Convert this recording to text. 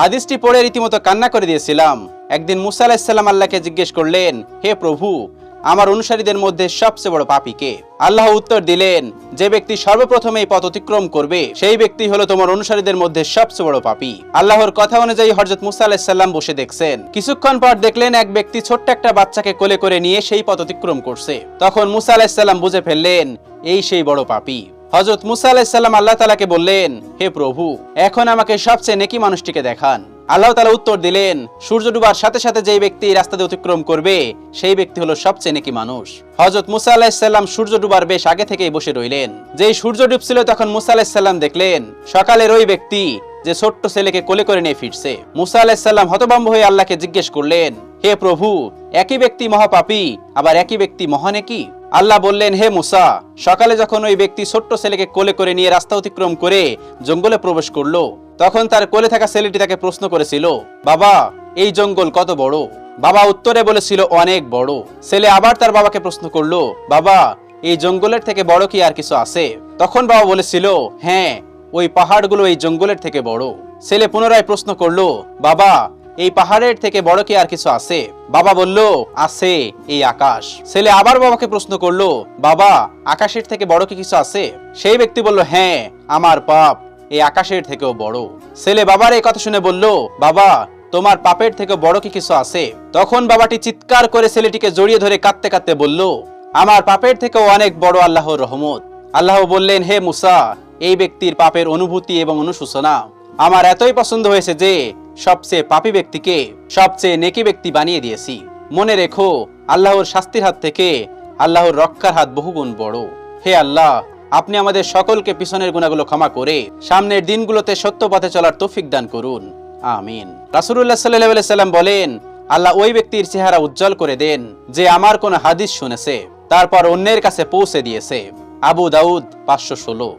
হাদিসটি পড়ে রীতিমতো কান্না করে দিয়েছিলাম। একদিন মুসা আলাহিসাল্লাম আল্লাহকে জিজ্ঞেস করলেন, হে প্রভু, আমার অনুসারীদের মধ্যে সবচেয়ে বড় পাপী কে? আল্লাহ উত্তর দিলেন, যে ব্যক্তি সর্বপ্রথম এই পথ অতিক্রম করবে, সেই ব্যক্তি হলো তোমার অনুসারীদের মধ্যে সবচেয়ে বড় পাপী। আল্লাহর কথা অনুযায়ী হজরত মুসা আলাহিসাল্লাম বসে দেখছেন। কিছুক্ষণ পর দেখলেন এক ব্যক্তি ছোট্ট একটা বাচ্চাকে কোলে করে নিয়ে সেই পথ অতিক্রম করছে। তখন মুসা আলাহিসাল্লাম বুঝে ফেললেন, এই সেই বড় পাপী। হজরত মুসা আলাহিসাল্লাম আল্লাহ তালাকে বললেন, হে প্রভু, এখন আমাকে সবচেয়ে নেকি মানুষটিকে দেখান। আল্লাহ তালা উত্তর দিলেন, সূর্য ডুবার সাথে সাথে যেই ব্যক্তি রাস্তাতে অতিক্রম করবে, সেই ব্যক্তি হলো সবচেয়ে নেকি মানুষ। হজরত মুসা আলাহিসাল্লাম সূর্য ডুবার বেশ আগে থেকেই বসে রইলেন। যেই সূর্য ডুবছিল তখন মুসা আলাহিসাল্লাম দেখলেন, সকালের ওই ব্যক্তি যে ছোট্ট ছেলেকে কোলে করে নিয়ে ফিরছে। মুসা আলাহিসাল্লাম হতভম্ব হয়ে আল্লাহকে জিজ্ঞেস করলেন, হে প্রভু, একই ব্যক্তি মহাপাপী, আবার একই ব্যক্তি মহানেকি? আল্লাহ বললেন, হে মুসা, সকালে যখন ওই ব্যক্তি ছোট্ট ছেলেকে কোলে করে নিয়ে রাস্তা অতিক্রম করে জঙ্গলে প্রবেশ করল, তখন তার কোলে থাকা ছেলেটি তাকে প্রশ্ন করেছিল, বাবা, এই জঙ্গল কত বড়? বাবা উত্তরে বলেছিল, অনেক বড়। ছেলে আবার তার বাবাকে প্রশ্ন করল, বাবা, এই জঙ্গলের থেকে বড় কি আর কিছু আছে? তখন বাবা বলেছিল হ্যাঁ ওই পাহাড়গুলো এই জঙ্গলের থেকে বড়। ছেলে পুনরায় প্রশ্ন করল, বাবা এই পাহাড়ের থেকে বড় কি আর কিছু আছে? বাবা বলল, আছে এই আকাশ। ছেলে আবার বাবাকে প্রশ্ন করল, বাবা, আকাশের থেকে বড় কি কিছু আছে? সেই ব্যক্তি বলল হ্যাঁ আমার পাপ, এই আকাশের থেকেও বড়। ছেলে বাবার এই কথা শুনে বলল, বাবা, তোমার পাপের থেকে বড় কি কিছু আছে? তখন বাবাটি চিৎকার করে ছেলেটিকে জড়িয়ে ধরে কাঁদতে কাঁদতে বলল, আমার পাপের থেকেও অনেক বড় আল্লাহর রহমত। আল্লাহ বললেন, হে মুসা, এই ব্যক্তির পাপের অনুভূতি এবং অনুশোচনা আমার এতই পছন্দ হয়েছে যে সবচেয়ে পাপী ব্যক্তিকে সবচেয়ে নেকি ব্যক্তি বানিয়ে দিয়েছি। মনে রেখো, আল্লাহর শাস্তির হাত থেকে আল্লাহর রক্ষার হাত বহুগুণ বড়। হে আল্লাহ, আপনি আমাদের সকলকে পিছনের গুণাগুলো ক্ষমা করে সামনের দিনগুলোতে সত্য পথে চলার তৌফিক দান করুন। আমিন। রাসুল্লাহ সাল্লাহ সাল্লাম বলেন, আল্লাহ ওই ব্যক্তির চেহারা উজ্জ্বল করে দেন যে আমার কোন হাদিস শুনেছে, তারপর অন্যের কাছে পৌঁছে দিয়েছে। আবু দাউদ পাঁচশো ষোলো।